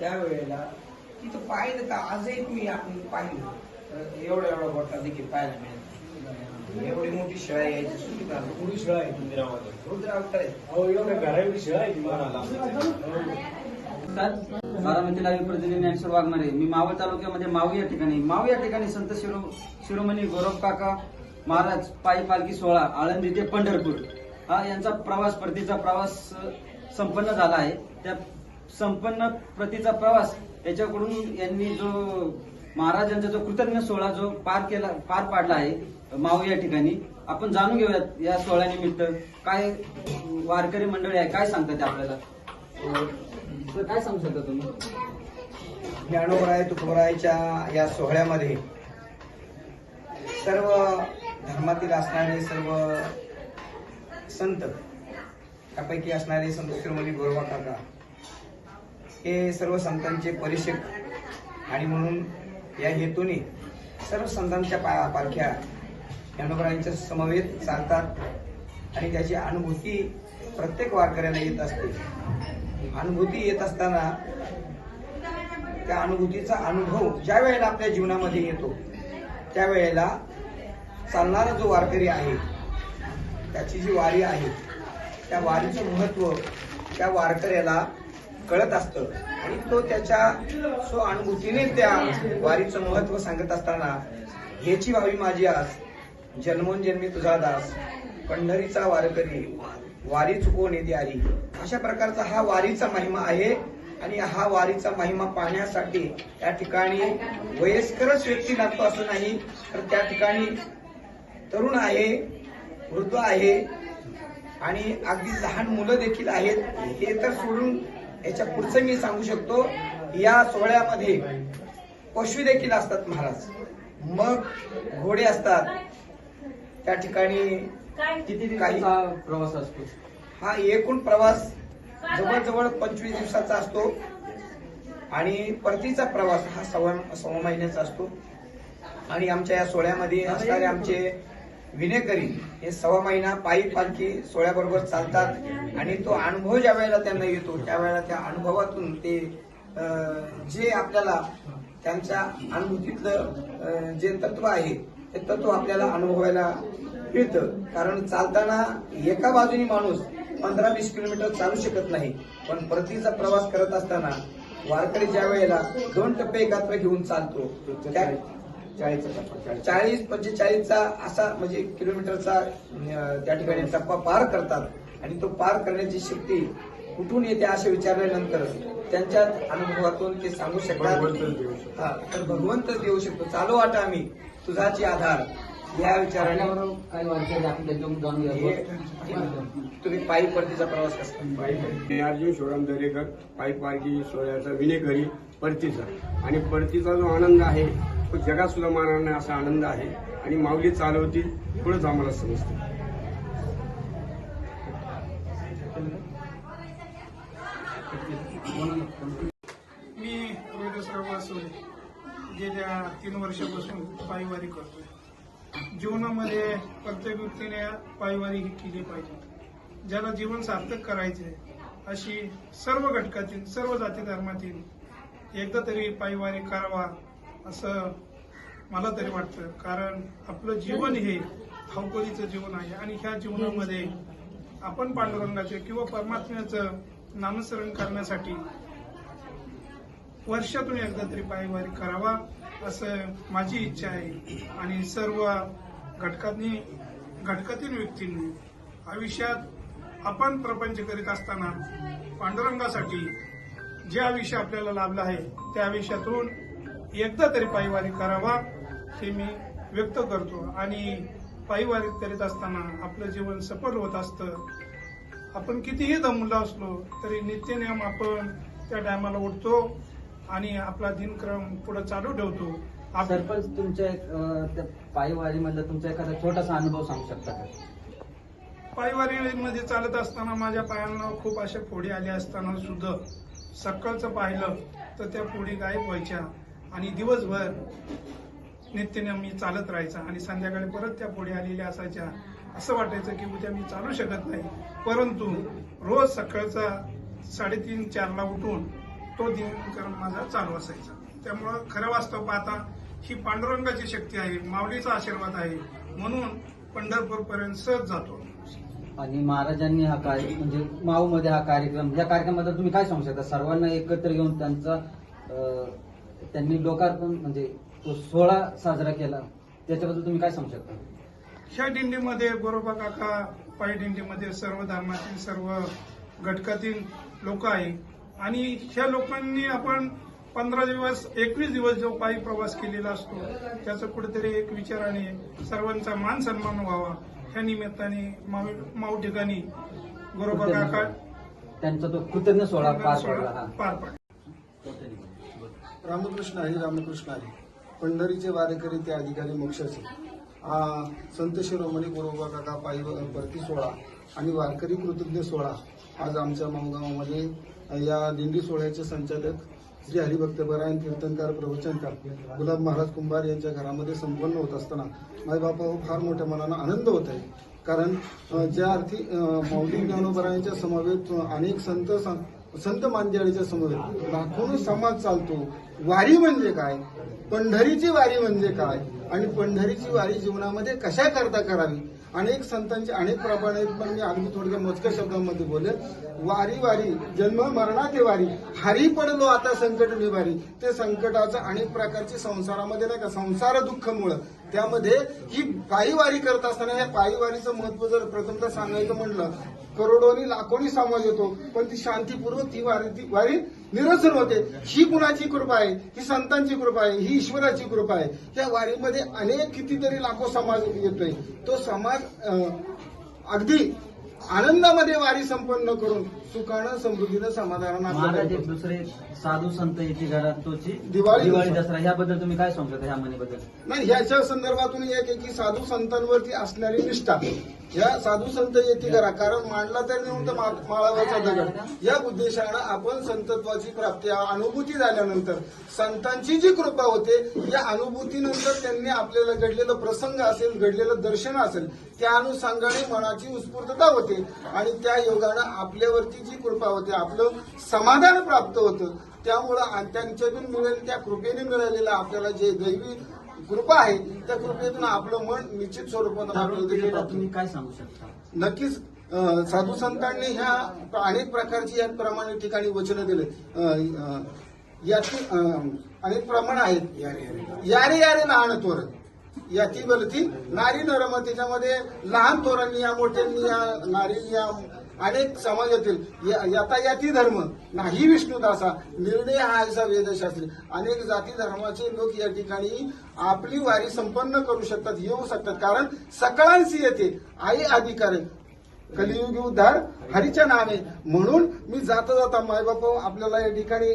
त्यावेळेला तिथं पाहिलं का आजही तुम्ही आपण पाहिलं. तर एवढा एवढा गोटा देखील पाहायला मिळेल एवढी मोठी शिळा यायची सुविधा पुढी शिळा आहे मंदिरामध्ये रुद्र अवतार आहे अहो एवढ्या घराएवढी शिळा आहे ती महाराला बारामती लाईव्ह प्रतिनिधी ज्ञानेश्वर वाघमारे. मी मावळ तालुक्यामध्ये माऊ या ठिकाणी. माऊ या ठिकाणी संत शिरो शिरोमणी गौरव काका महाराज पायी पालखी सोहळा आळंदी ते पंढरपूर. हा यांचा प्रवास परतीचा प्रवास संपन्न झाला आहे. त्या संपन्न प्रतीचा प्रवास याच्याकडून यांनी जो महाराजांचा जो कृतज्ञ सोहळा जो पार केला पार पाडला आहे माऊ या ठिकाणी आपण जाणून घेऊयात या सोहळ्यानिमित्त. काय वारकरी मंडळी आहे काय सांगतात ते आपल्याला? काय सांगू शकता तुम्ही? ज्ञानोबराय तुकोबरायच्या या सोहळ्यामध्ये सर्व धर्मातील असणारे सर्व संत त्यापैकी असणारे संत शिरोमणी गोरवा काका हे सर्व संतांचे परिषद आणि म्हणून या हेतूने सर्व संतांच्या पा पालख्या ज्ञानोबरांच्या समवेत चालतात. आणि त्याची अनुभूती प्रत्येक वारकऱ्याला येत असते. अनुभूती येत असताना त्या अनुभूतीचा अनुभव ज्या वेळेला आपल्या जीवनामध्ये येतो त्यावेळेला चालणारा जो वारकरी आहे त्याची जी वारी आहे त्या वारीचं महत्त्व त्या वारकऱ्याला कळत असतं. आणि तो त्याच्या सो अनुभूतीने त्या वारीचं महत्त्व सांगत असताना हेची व्हावी माझी आज जन्मोनजन्मी तुझा दास पंढरीचा वारकरी वारी चुकवून येते आली अशा प्रकारचा हा वारीचा महिमा आहे आणि हा वारीचा महिमा पाहण्यासाठी त्या ठिकाणी वयस्करच व्यक्ती लागतो असं नाही तर त्या ठिकाणी तरुण आहे वृद्ध आहे आणि अगदी लहान मुलं देखील आहेत. हे तर सोडून याच्या पुढचं मी सांगू शकतो या सोहळ्यामध्ये पशु देखील असतात महाराज. मग घोडे असतात. त्या ठिकाणी किती काही प्रवास असतो? हा एकूण प्रवास जवळजवळ पंचवीस दिवसाचा असतो. आणि परतीचा प्रवास हा सव्वा सव्वा महिन्याचा असतो. आणि आमच्या या सोहळ्यामध्ये असणारे आमचे विनेकरी हे सव्वा महिना पायी पालखी सोहळ्याबरोबर चालतात आणि तो अनुभव ज्या वेळेला त्यांना येतो त्यावेळेला त्या अनुभवातून ते जे आपल्याला त्यांच्या अनुभूतीतलं जे तत्व आहे ते तत्व आपल्याला अनुभवायला मिळतं. कारण चालताना एका बाजूनी माणूस पंधरा वीस किलोमीटर चालू शकत नाही पण परतीचा प्रवास करत असताना वारकरी ज्या वेळेला दोन टप्पे एकत्र घेऊन चालतो त्या चाळीस पंचेचाळीसचा असा म्हणजे किलोमीटरचा त्या ठिकाणी टप्पा पार करतात. आणि तो पार करण्याची शक्ती कुठून येते असे विचारल्यानंतर त्यांच्या अनुभवातून ते सांगू शकतात हा, तर भगवंत देऊ शकतो. चालू वाटा आम्ही. तुझाची आधार. या विचाराने हे- तुम्ही पायी परतीचा प्रवास कसा? मी अर्जुन शिवराम दरेकर पायी पालखी सोहळ्याचा विनेकरी परतीचा. आणि परतीचा जो आनंद आहे तो जगात सुद्धा मानणार नाही असा आनंद आहे. आणि माऊली चालवतील पुढेच आम्हाला समजतं. मी रोहिदासराव गेल्या तीन वर्षापासून पायवारी करतोय. जीवनामध्ये प्रत्येक व्यक्तीने पायवारी ही केली पाहिजे. ज्याला जीवन सार्थक करायचे अशी सर्व घटकातील सर्व जाती धर्मातील एकदा तरी पायवारी करावा असं मला तरी वाटतं. कारण आपलं जीवन हे धावपळीचं जीवन आहे आणि ह्या जीवनामध्ये आपण पांडुरंगाचे किंवा परमात्म्याचं नामस्मरण करण्यासाठी वर्षातून एकदा तरी पायवारी करावा असं माझी इच्छा आहे. आणि सर्व घटकांनी घटकातील व्यक्तींनी आयुष्यात आपण प्रपंच करीत असताना पांडुरंगासाठी जे आयुष्य आपल्याला लाभलं आहे त्या आयुष्यातून एकदा तरी पायवारी करावा हे मी व्यक्त करतो. आणि पायवारी करीत असताना आपलं जीवन सफल होत असतं. आपण कितीही दमलो असलो तरी नित्यनेम आपण त्या टायमाला उठतो आणि आपला दिनक्रम पुढे चालू ठेवतो. सरपंच तुमच्या पायवारी मधला तुमचा एखादा छोटासा अनुभव सांगू शकता का? पायवारीमध्ये चालत असताना माझ्या पायांना खूप अशा फोडी आल्या असताना सुद्धा सकाळचं पाहिलं तर त्या फोडी गायब व्हायच्या. आणि दिवसभर नित्यने मी चालत राहायचा आणि संध्याकाळी परत त्या पुढे आलेल्या असायच्या. असं वाटायचं की उद्या मी चालू शकत नाही. परंतु रोज सकाळचा साडेतीन चारला उठून तो दिनक्रम माझा चालू असायचा. त्यामुळं खरं वास्तव पाहता ही पांडुरंगाची शक्ती आहे माऊलीचा आशीर्वाद आहे म्हणून पंढरपूर पर्यंत सहज जातो. आणि महाराजांनी हा कार्य म्हणजे माऊमध्ये हा कार्यक्रम या कार्यक्रमाबद्दल तुम्ही काय सांगू शकता? सर्वांना एकत्र येऊन त्यांचा त्यांनी लोकार्पण म्हणजे तो सोहळा साजरा केला. त्याच्याबद्दल तुम्ही काय सांगू शकता? ह्या दिंडीमध्ये गोरोबा काका पायी दिंडीमध्ये सर्व धर्मातील सर्व घटकातील लोक आहे. आणि ह्या लोकांनी आपण पंधरा दिवस एकवीस दिवस जो पायी प्रवास केलेला असतो त्याचं कुठेतरी एक विचाराने सर्वांचा मान सन्मान व्हावा. ह्या निमित्ताने माऊ ठिकाणी गोरोबा काका त्यांचा तो कृतज्ञ सोहळा पार पडला हा. पार पडला. रामकृष्ण हरी रामकृष्ण हरी पंढरीचे वारेकरी ते अधिकारी मोक्षाचे. संत शिरोमणी गोरोबा काका पायी परती सोहळा आणि वारकरी कृतज्ञ सोहळा आज आमच्या माणगावामध्ये या दिंडी सोहळ्याचे संचालक श्री हरिभक्त बरायण कीर्तनकार प्रवचनकार गुलाब महाराज कुंभार यांच्या घरामध्ये संपन्न होत असताना माझ्या बापा हो फार मोठ्या मनानं आनंद होत आहे. कारण ज्या अर्थी मौलिक ज्ञानोबरायांच्या समवेत अनेक संत संत मांदियाळीच्या समोर लाखोनी समाज चालतो. वारी म्हणजे काय? पंढरीची वारी म्हणजे काय? आणि पंढरीची वारी जीवनामध्ये कशा करता करावी? अनेक संतांचे अनेक प्रमाणे पण मी अगदी थोडक्या मोजक्या शब्दांमध्ये बोले वारी वारी जन्म मरणाचे वारी. हरी पडलो आता संकट निवारी. ते संकटाचं अनेक प्रकारचे संसारामध्ये नाही का संसार दुःखमुळं त्यामध्ये ही पायीवारी करत असताना या पायीवारीचं महत्त्व जर प्रथमतः सांगायचं म्हणलं करोडोनी लाखोनी समाज येतो पण ती शांतीपूर्वक ती वारी ती वारी निरसन होते. ही कुणाची कृपा आहे? ही संतांची कृपा आहे? ही ईश्वराची कृपा आहे? त्या वारीमध्ये अनेक कितीतरी लाखो समाज येतोय. तो समाज अगदी आनंदामध्ये वारी संपन्न करून सुखानं समृद्धीनं महाराज एक दुसरे साधू संत येते घरात तोची दिवाळी दिवाळी दसरा. दसरा ह्याबद्दल तुम्ही काय सांगू शकता ह्या म्हणीबद्दल? नाही ह्याच्या संदर्भातून एक आहे की साधू संतांवरती असणारी निष्ठा या साधू संत येते करा कारण मांडला तर नेऊन माळावरचा दगड. या उद्देशानं आपण संतत्वाची प्राप्ती अनुभूती झाल्यानंतर संतांची जी कृपा होते या अनुभूतीनंतर त्यांनी आपल्याला घडलेलं प्रसंग असेल घडलेलं दर्शन असेल त्या अनुषंगाने मनाची उत्स्फूर्तता होते आणि त्या योगानं आपल्यावरती जी कृपा होते. आपलं समाधान प्राप्त होतं. त्यामुळं आणि त्यांच्यातून मिळेल त्या कृपेने मिळालेलं आपल्याला जे दैवी कृपा आहे त्या कृपेतून आपलं मन निश्चित स्वरूपात तुम्ही. काय सांगू शकता? नक्कीच साधू संतांनी ह्या अनेक प्रकारची याप्रमाणे ठिकाणी वचनं दिले. याची अनेक प्रमाण आहेत. यारे यारे लहान तोरण. याची बलती नारी नरम त्याच्यामध्ये लहान थोरांनी या मोठ्यांनी या नारी या अनेक समाजातील या- यातायाती धर्म नाही विष्णुदासा निर्णय हा असा वेदशास्त्री. अनेक जाती धर्माचे लोक या ठिकाणी आपली वारी संपन्न करू शकतात येऊ शकतात. कारण सकाळांशी येते आई अधिकारी आहे. कलियुगी उद्धार हरीच्या नावे म्हणून मी जाता जाता मायबाप आपल्याला या ठिकाणी